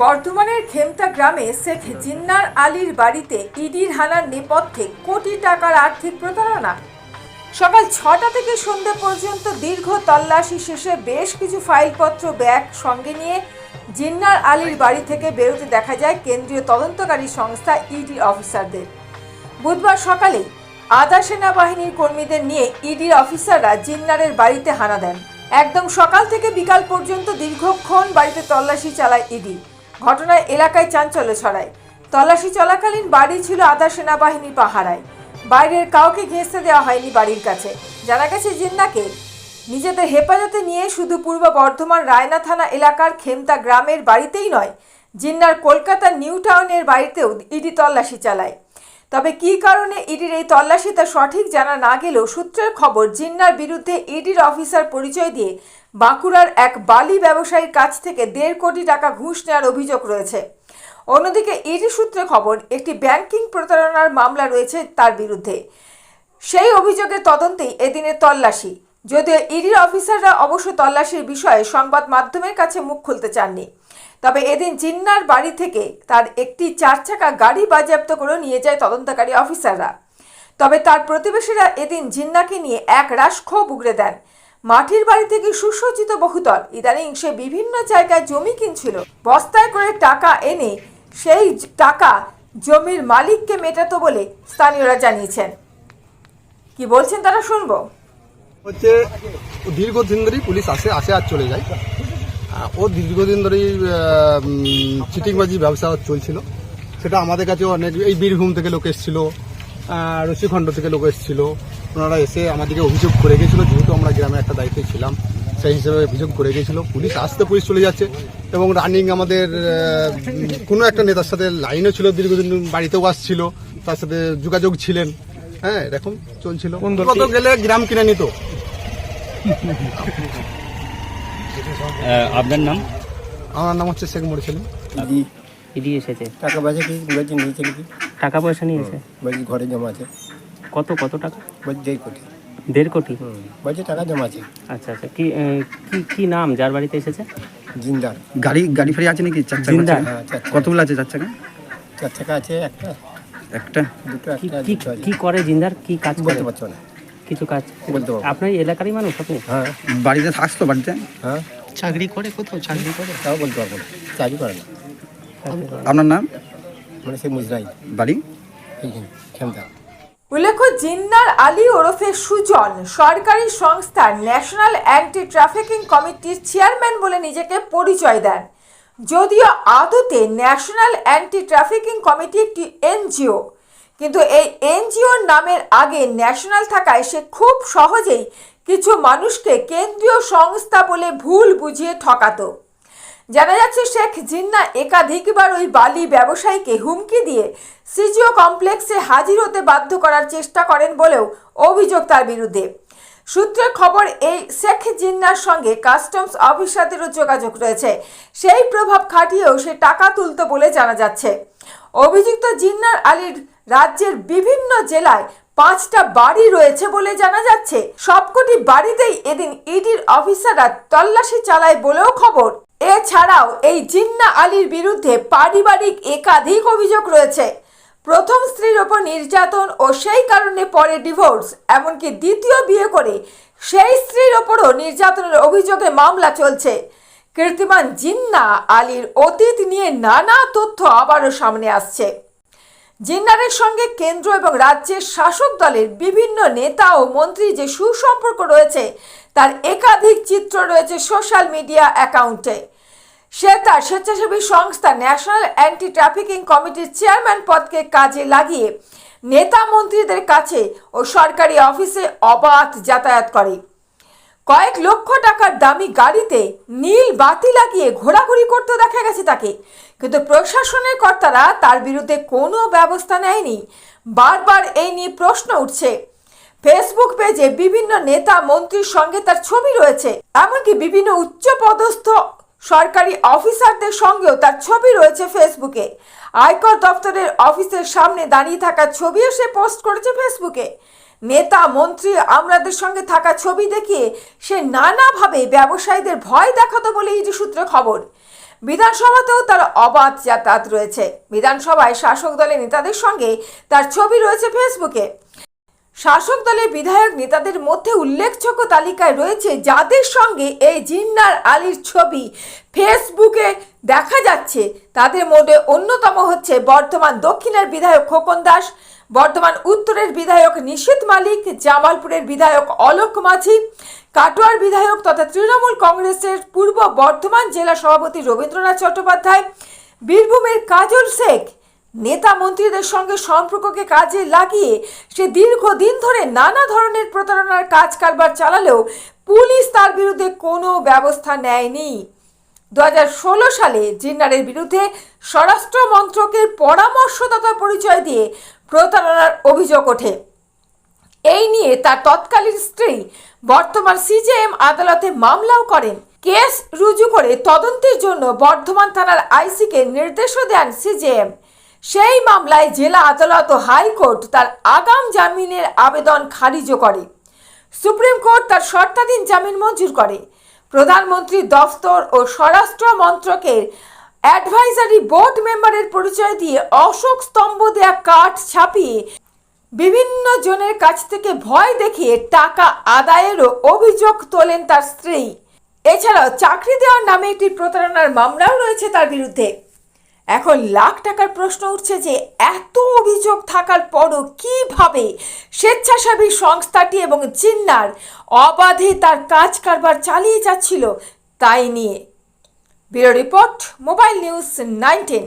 বর্ধমানের খেমতা গ্রামে শেখ জিন্নার আলীর বাড়িতে ইডির হানার নেপথ্যে কোটি টাকার আর্থিক প্রতারণা। সকাল ছটা থেকে সন্ধ্যা পর্যন্ত দীর্ঘ তল্লাশি শেষে বেশ কিছু ফাইলপত্র, ব্যাগ সঙ্গে নিয়ে জিন্নার আলীর বাড়ি থেকে বেরোতে দেখা যায় কেন্দ্রীয় তদন্তকারী সংস্থা ইডি অফিসারদের। বুধবার সকালে আধা সেনাবাহিনীর কর্মীদের নিয়ে ইডির অফিসাররা জিন্নারের বাড়িতে হানা দেন। একদম সকাল থেকে বিকাল পর্যন্ত দীর্ঘক্ষণ বাড়িতে তল্লাশি চালায় ইডি। ঘটনায় এলাকায় চাঞ্চল্য ছড়ায়। তল্লাশি চলাকালীন বাড়ি ছিল আধা সেনাবাহিনী পাহারায়। বাইরের কাউকে ঘেঁষতে দেওয়া হয়নি বাড়ির কাছে। জানা গেছে জিন্নাকে নিজেদের হেফাজতে নিয়ে শুধু পূর্ব বর্ধমান রায়না থানা এলাকার খেমতা গ্রামের বাড়িতেই নয়, জিন্নার কলকাতা নিউ টাউনের বাড়িতেও ইডি তল্লাশি চালায়। তবে কী কারণে ইডির এই তল্লাশি তা সঠিক জানা না গেলেও সূত্রের খবর, জিন্নার বিরুদ্ধে ইডির অফিসার পরিচয় দিয়ে বাঁকুড়ার এক বালি ব্যবসায়ীর কাছ থেকে দেড় কোটি টাকা ঘুষ নেওয়ার অভিযোগ রয়েছে। অন্যদিকে ইডি সূত্রে খবর, একটি ব্যাংকিং প্রতারণার মামলা রয়েছে তার বিরুদ্ধে। সেই অভিযোগের তদন্তেই এদিনের তল্লাশি। যদিও ইডির অফিসাররা অবশ্য তল্লাশির বিষয়ে সংবাদ মাধ্যমের কাছে মুখ খুলতে চাননি। তবে এদিন জিন্নার বাড়ি থেকে তার একটি চার চাকা গাড়ি বাজেয়াপ্ত করে নিয়ে যায় তদন্তকারী অফিসাররা। তবে তার প্রতিবেশীরা এদিন জিন্নাকে নিয়ে এক রাশ ক্ষোভ উগড়ে দেন। মাটির বাড়ি থেকে সুসজ্জিত বহুতল। ইদানিং সে বিভিন্ন জায়গায় জমি কিনছিল। বস্তায় করে টাকা এনে সেই টাকা জমির মালিককে মেটাতো বলে স্থানীয়রা জানিয়েছেন। কি বলছেন তারা শুনব? হচ্ছে দীর্ঘদিন ধরেই পুলিশ আসে আসে আর চলে যায়। ও দীর্ঘদিন ধরেই চিটিংবাজি ব্যবসা চলছিল। সেটা আমাদের কাছে অনেক এই বীরভূম থেকে লোক এসেছিল রশিখণ্ড থেকে লোক এসেছিল। ওনারা এসে আমাদেরকে অভিযোগ করে গেছিল যেহেতু আমরা গ্রামে একটা দায়িত্বে ছিলাম সেই হিসেবে অভিযোগ করে গেছিল। পুলিশ আসতে পুলিশ চলে যাচ্ছে এবং রানিং আমাদের কোনো একটা নেতার সাথে লাইনও ছিল দীর্ঘদিন বাড়িতেও আসছিল তার সাথে যোগাযোগ ছিলেন। হ্যাঁ এরকম চলছিল। কত গেলে গ্রাম কিনে নিত? আপনার নাম? আমার নাম হচ্ছে শেখ মরিসেলিম দিদি ইডি এসেছে। টাকা পয়সা কি? বলছি নিয়েছে নাকি? টাকা পয়সা নিয়েছে বলছি ঘরে জমা আছে। কত কত টাকা? বলছি দেড় কোটি। দেড় কোটি? বলছি টাকা জমা আছে। আচ্ছা আচ্ছা কি কি কি নাম? যার বাড়িতে এসেছে? জিন্দার। গাড়ি গাড়ি ফাড়ি আছে নাকি? চার চাকা? হ্যাঁ চার চাকা। কতগুলো আছে চার চাকা? চার চাকা আছে একটা। একটা? দুটো কি করে জিন্দার? কি কাজ করে? বলতে পারছ না। কিছু কাজ বলতে পারব। আপনার এলাকারই মানুষ আপনি? হ্যাঁ বাড়িতে থাকস তো বাড়িতে। হ্যাঁ। চাকরি করে কোথাও? চাকরি করে? তাও বলতে পারব না। চাকরি করে না। আপনার নাম? মানে সে মুজরাই। বাড়ি? ক্ষমতা উল্লেখ্য জিন্নার আলী ওরফে সুজন সরকারি সংস্থা ন্যাশনাল অ্যান্টি ট্রাফিকিং কমিটির চেয়ারম্যান বলে নিজেকে পরিচয় দেন। যদিও আদতে ন্যাশনাল অ্যান্টি ট্রাফিকিং কমিটি একটি এনজিও কিন্তু এই এনজিওর নামের আগে ন্যাশনাল থাকায় সে খুব সহজেই কিছু মানুষকে কেন্দ্রীয় সংস্থা বলে ভুল বুঝিয়ে ঠকাতো। জানা যাচ্ছে শেখ জিন্না একাধিকবার ওই বালি ব্যবসায়ীকে হুমকি দিয়ে সিজিও কমপ্লেক্সে হাজির হতে বাধ্য করার চেষ্টা করেন বলেও অভিযোগ তার বিরুদ্ধে। সূত্রের খবর, এই শেখ জিন্নার সঙ্গে কাস্টমস অফিসারদেরও যোগাযোগ রয়েছে। সেই প্রভাব খাটিয়েও সে টাকা তুলতো বলে জানা যাচ্ছে। অভিযুক্ত জিন্নার আলীর রাজ্যের বিভিন্ন জেলায় পাঁচটা বাড়ি রয়েছে বলে জানা যাচ্ছে। সবকটি বাড়িতেই এদিন ইডির অফিসাররা তল্লাশি চালায় বলেও খবর। এছাড়াও এই জিন্না আলীর বিরুদ্ধে পারিবারিক একাধিক অভিযোগ রয়েছে। প্রথম স্ত্রীর ওপর নির্যাতন ও সেই কারণে পরে ডিভোর্স, এমনকি দ্বিতীয় বিয়ে করে সেই স্ত্রীর ওপরও নির্যাতনের অভিযোগে মামলা চলছে। কীর্তিমান জিন্না আলীর অতীত নিয়ে নানা তথ্য আবারও সামনে আসছে। জিন্নারের সঙ্গে কেন্দ্র এবং রাজ্যের শাসক দলের বিভিন্ন নেতা ও মন্ত্রী যে সুসম্পর্ক রয়েছে, তার একাধিক চিত্র রয়েছে সোশ্যাল মিডিয়া অ্যাকাউন্টে। সে তার স্বেচ্ছাসেবী সংস্থা ন্যাশনাল অ্যান্টি ট্রাফিকিং কমিটির চেয়ারম্যান পদকে কাজে লাগিয়ে নেতা মন্ত্রীদের কাছে ও সরকারি অফিসে অবাধ যাতায়াত করে। কয়েক লক্ষ টাকার দামি গাড়িতে নীল বাতি লাগিয়ে ঘোরাঘুরি করতে দেখা গেছে তাকে। কিন্তু প্রশাসনের কর্তারা তার বিরুদ্ধে কোনো ব্যবস্থা নেয়নি। বারবার এই নিয়ে প্রশ্ন উঠছে। ফেসবুক পেজে বিভিন্ন নেতা, মন্ত্রীর সঙ্গে তার ছবি রয়েছে। এমনকি বিভিন্ন উচ্চপদস্থ সরকারি অফিসারদের সঙ্গেও তার ছবি রয়েছে ফেসবুকে। আয়কর দপ্তরের অফিসের সামনে দাঁড়িয়ে থাকা ছবিও সে পোস্ট করেছে ফেসবুকে। নেতা, মন্ত্রী, আমলাদের সঙ্গে থাকা ছবি দেখিয়ে সে নানাভাবে ব্যবসায়ীদের ভয় দেখাতো বলে এই যে সূত্রে খবর। বিধানসভাতেও তার অবাধ যাতায়াত রয়েছে। বিধানসভায় শাসক দলের নেতাদের সঙ্গে তার ছবি রয়েছে ফেসবুকে। শাসক দলের বিধায়ক নেতাদের মধ্যে উল্লেখযোগ্য তালিকায় রয়েছে যাদের সঙ্গে এই জিন্নার আলীর ছবি ফেসবুকে দেখা যাচ্ছে। তাদের মধ্যে অন্যতম হচ্ছে বর্ধমান দক্ষিণের বিধায়ক খোকন দাস বর্ধমান উত্তরের বিধায়ক নিশীত মালিক, জামালপুরের বিধায়ক অলোক মাঝি, কাটোয়ার বিধায়ক তথা তৃণমূল কংগ্রেসের পূর্ব বর্ধমান জেলা সভাপতি রবীন্দ্রনাথ চট্টোপাধ্যায়, বীরভূমের কাজল শেখ নেতা মন্ত্রীদের সঙ্গে সম্পর্ককে কাজে লাগিয়ে সে দীর্ঘদিন ধরে নানা ধরনের প্রতারণার কাজ কারবার চালালেও পুলিশ তার বিরুদ্ধে কোনো ব্যবস্থা নেয়নি। দু হাজার ষোলো সালে জিন্নারের বিরুদ্ধে স্বরাষ্ট্র মন্ত্রকের পরামর্শদাতার পরিচয় দিয়ে প্রতারণার অভিযোগ ওঠে। এই নিয়ে তার তৎকালীন স্ত্রী, বর্তমান সিজেএম আদালতে মামলাও করেন। কেস রুজু করে তদন্তের জন্য বর্ধমান থানার আইসিকে নির্দেশও দেন সিজেএম। সেই মামলায় জেলা আদালত ও হাইকোর্ট তার আগাম জামিনের আবেদন খারিজও করে। সুপ্রিম কোর্ট তার শর্তাধীন জামিন মঞ্জুর করে। প্রধানমন্ত্রী দফতর ও স্বরাষ্ট্র মন্ত্রকের অ্যাডভাইজারি বোর্ড মেম্বারের পরিচয় দিয়ে অশোক স্তম্ভ দেয়া কাঠ ছাপিয়ে বিভিন্ন জনের কাছ থেকে ভয় দেখিয়ে টাকা আদায়েরও অভিযোগ তোলেন তার স্ত্রী। এছাড়াও চাকরি দেওয়ার নামে একটি প্রতারণার মামলাও রয়েছে তার বিরুদ্ধে। এখন লাখ টাকার প্রশ্ন উঠছে যে এত অভিযোগ থাকার পরও কীভাবে স্বেচ্ছাসেবী সংস্থাটি এবং জিন্নার অবাধে তার কাজ কারবার চালিয়ে যাচ্ছিল তাই নিয়ে। Bureau report, mobile news nineteen.